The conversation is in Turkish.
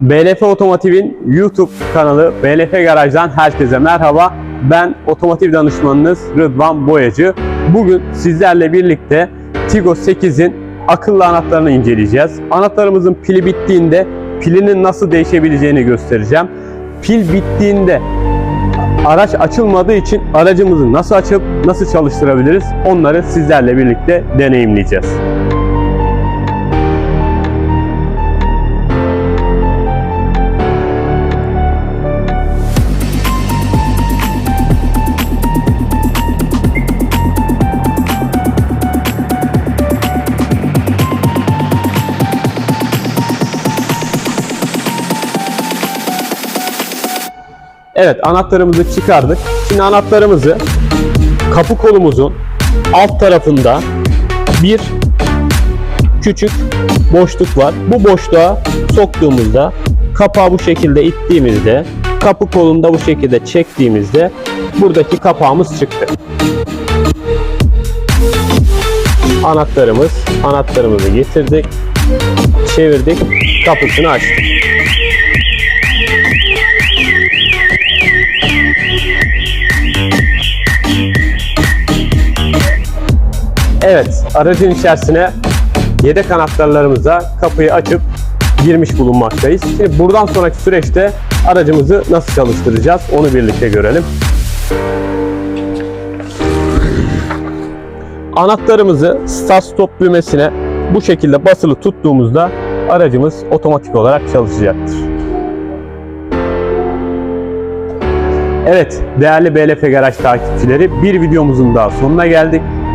BLF Otomotiv'in YouTube kanalı BLF Garaj'dan herkese merhaba. Ben otomotiv danışmanınız Rıdvan Boyacı. Bugün sizlerle birlikte Tigo 8'in akıllı anahtarını inceleyeceğiz. Anahtarımızın pili bittiğinde pilinin nasıl değişebileceğini göstereceğim. Pil bittiğinde araç açılmadığı için aracımızı nasıl açıp nasıl çalıştırabiliriz onları sizlerle birlikte deneyimleyeceğiz. Evet anahtarımızı çıkardık. Şimdi anahtarımızı kapı kolumuzun alt tarafında bir küçük boşluk var. Bu boşluğa soktuğumuzda kapağı bu şekilde ittiğimizde kapı kolunu da bu şekilde çektiğimizde buradaki kapağımız çıktı. Anahtarımız, anahtarımızı getirdik, çevirdik, kapısını açtık. Evet, aracın içerisine yedek anahtarlarımıza kapıyı açıp girmiş bulunmaktayız. Şimdi buradan sonraki süreçte aracımızı nasıl çalıştıracağız onu birlikte görelim. Anahtarımızı start stop düğmesine bu şekilde basılı tuttuğumuzda aracımız otomatik olarak çalışacaktır. Evet değerli BLF Garaj takipçileri bir videomuzun daha sonuna geldik.